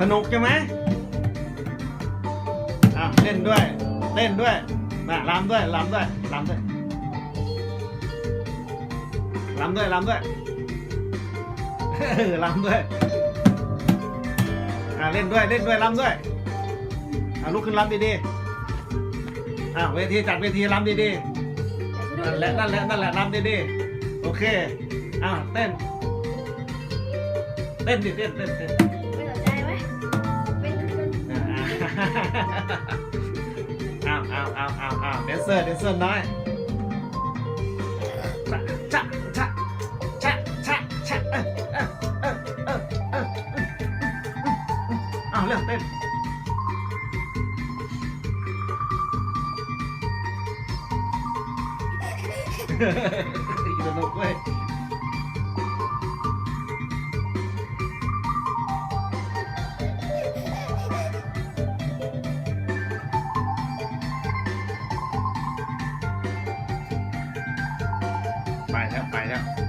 สนุกใช่ไหมอะเล่นด้วย เล่นด้วยน่ะรำด้วยรำด้วยรำด้วยรำด้วยรำด้วยเออรำด้วยอะเล่นด้วยเล่นด้วยรำด้วยอะลุกขึ้นรำดีๆอะเวทีจัดเวทีรำดีๆนั่นแหละนั่นแหละนั่นแหละรำดีๆโอเคอะเต้นเต้นดิเต้นเต้นเต้น อ้าวอ้าวอ้าวอ้าวอ้าวเดนเซอร์เดนเซอร์น้อยชะชะชะชะชะเออเออเออเออเอออ้าวเร็วเต้นสนุกเว้ย แล้วไปแล้ว